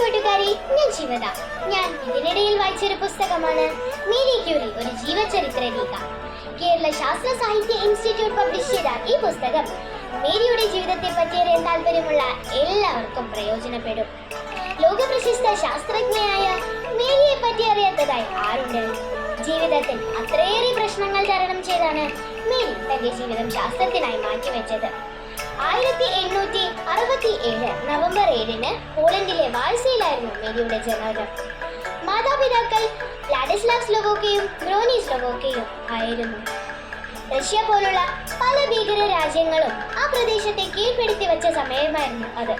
കൂട്ടുകാരി ഞാൻ ശിവത ഞാൻ ഇതിനിടയിൽ വായിച്ചൊരു പുസ്തകമാണ് മേരി ക്യൂറി ഒരു ജീവചരിത്ര രേഖ. കേരള ശാസ്ത്ര സാഹിത്യ ഇൻസ്റ്റിറ്റ്യൂട്ട് പബ്ലിഷ് ചെയ്ത ഈ പുസ്തകം മേരിയുടെ ജീവിതത്തെ പറ്റി താല്പര്യമുള്ള എല്ലാവർക്കും പ്രയോജനപ്പെടും. ലോകപ്രശസ്ത ശാസ്ത്രജ്ഞയായ മേരിയെ പറ്റി അറിയാത്തതായി ആരുണ്ട്? ജീവിതത്തിൽ അത്രയേറെ പ്രശ്നങ്ങൾ തരണം ചെയ്താണ് മേരി തന്റെ ജീവിതം ശാസ്ത്രത്തിനായി മാറ്റിവെച്ചത്. ആയിരത്തി എണ്ണൂറ്റി അറുപത്തി ഏഴ് നവംബർ ഏഴിന് പോളണ്ടിലെ വാഴ്സയിലായിരുന്നു മേരിയുടെ ജനനം. മാതാപിതാക്കൾ ലാഡിസ്ലാസ് സ്ലോവോക്കയും ബ്രോനി സ്ലോവോക്കയും ആയിരുന്നു. റഷ്യ പോലുള്ള പല ഭീകര രാജ്യങ്ങളും ആ പ്രദേശത്തെ കീഴ്പ്പെടുത്തി വെച്ച സമയമായിരുന്നു അത്.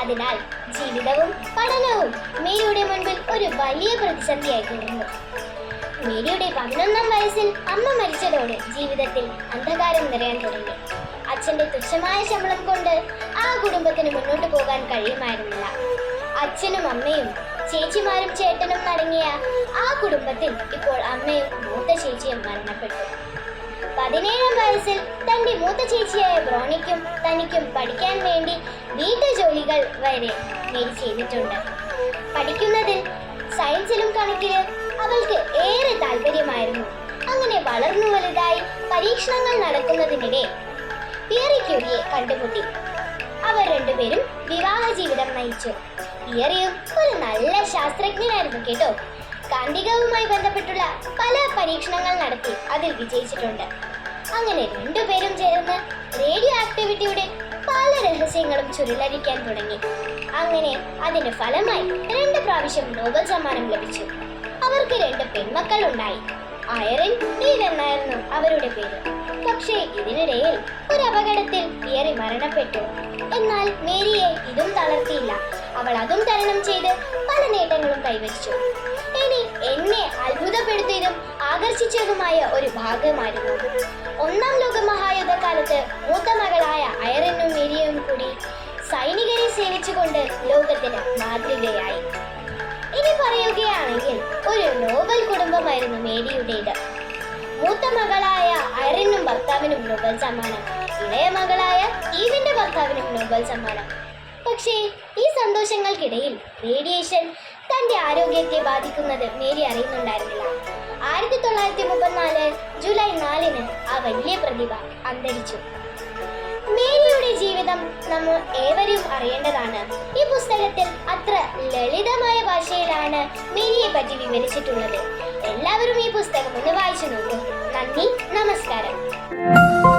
അതിനാൽ ജീവിതവും പഠനവും മേരിയുടെ മുൻപിൽ ഒരു വലിയ പ്രതിസന്ധിയായി തീർന്നു മേരിയുടെ പതിനൊന്നാം വയസ്സിൽ അമ്മ മരിച്ചതോടെ ജീവിതത്തിൽ അന്ധകാരം നിറയാൻ തുടങ്ങി. അച്ഛന്റെ തുച്ഛമായ ശമ്പളം കൊണ്ട് ആ കുടുംബത്തിന് മുന്നോട്ട് പോകാൻ കഴിയുമായിരുന്നില്ല. അച്ഛനും അമ്മയും ചേച്ചിമാരും ചേട്ടനും അടങ്ങിയ ആ കുടുംബത്തിൽ ഇപ്പോൾ അമ്മയും മൂത്ത ചേച്ചിയും മരണപ്പെട്ടു. പതിനേഴാം വയസ്സിൽ തന്റെ മൂത്ത ചേച്ചിയായ ബ്രോണിക്കും തനിക്കും പഠിക്കാൻ വേണ്ടി വീട്ടുജോലികൾ വരെ മേരി ചെയ്തിട്ടുണ്ട്. പഠിക്കുന്നതിൽ സയൻസിലും കണക്കിലും അവൾക്ക് ഏറെ താല്പര്യമായിരുന്നു. അങ്ങനെ വളർന്നു വലുതായി പരീക്ഷണങ്ങൾ നടക്കുന്നതിനിടെ പിയറി ക്യൂരിയെ കണ്ടുമുട്ടി. അവർ രണ്ടുപേരും വിവാഹ ജീവിതം നയിച്ചു. പിയറിയും ഒരു നല്ല ശാസ്ത്രജ്ഞനായിരുന്നു കേട്ടോ. കാന്തികവുമായി ബന്ധപ്പെട്ടുള്ള പല പരീക്ഷണങ്ങൾ നടത്തി അതിൽ വിജയിച്ചിട്ടുണ്ട്. അങ്ങനെ രണ്ടുപേരും ചേർന്ന് റേഡിയോ ആക്ടിവിറ്റിയുടെ പല രഹസ്യങ്ങളും ചുരുളരിക്കാൻ തുടങ്ങി. അങ്ങനെ അതിന്റെ ഫലമായി രണ്ട് പ്രാവശ്യം നോബൽ സമ്മാനം ലഭിച്ചു. അവർക്ക് രണ്ട് പെൺമക്കൾ ഉണ്ടായി അയറിൻ നീൽ എന്നായിരുന്നു അവരുടെ പേര്. പക്ഷേ ഇതിനിടയിൽ ഒരു അപകടത്തിൽ പിയറി മരണപ്പെട്ടു. എന്നാൽ മേരിയെ ഇതും തളർത്തിയില്ല. അവൾ അതും തരണം ചെയ്ത് പല നേട്ടങ്ങളും കൈവരിച്ചു. ഇനി എന്നെ അത്ഭുതപ്പെടുത്തിയതും ആകർഷിച്ചതുമായ ഒരു ഭാഗമായിരുന്നു ഒന്നാം ലോക മഹായുദ്ധകാലത്ത് മൂത്ത മകളായ അയറിനും മേരിയും കൂടി സൈനികരെ സേവിച്ചുകൊണ്ട് ലോകത്തിന് മാതൃകയായി. പറയുകയാണെങ്കിൽ ഒരു നോബൽ കുടുംബമായിരുന്നു മേരിയുടേത്. മൂത്ത മകളായ അരനും ഭർത്താവിനും നോബൽ സമ്മാനം. ഇളയ മകളായ ഈവിന്റെ ഭർത്താവിനും നോബൽ സമ്മാനം. പക്ഷേ ഈ സന്തോഷങ്ങൾക്കിടയിൽ റേഡിയേഷൻ തന്റെ ആരോഗ്യത്തെ ബാധിക്കുന്നത് മേരി അറിയുന്നുണ്ടായിരുന്നില്ല. ആയിരത്തി തൊള്ളായിരത്തി മുപ്പത്തിനാല് ജൂലൈ നാലിന് ആ വലിയ പ്രതിഭ അന്തരിച്ചു. നമ്മൾ ഏവരും അറിയേണ്ടതാണ്. ഈ പുസ്തകത്തിൽ അത്ര ലളിതമായ ഭാഷയിലാണ് മേരിയെ പറ്റി വിവരിച്ചിട്ടുള്ളത്. എല്ലാവരും ഈ പുസ്തകം ഒന്ന് വായിച്ചു നോക്കൂ. നന്ദി നമസ്കാരം.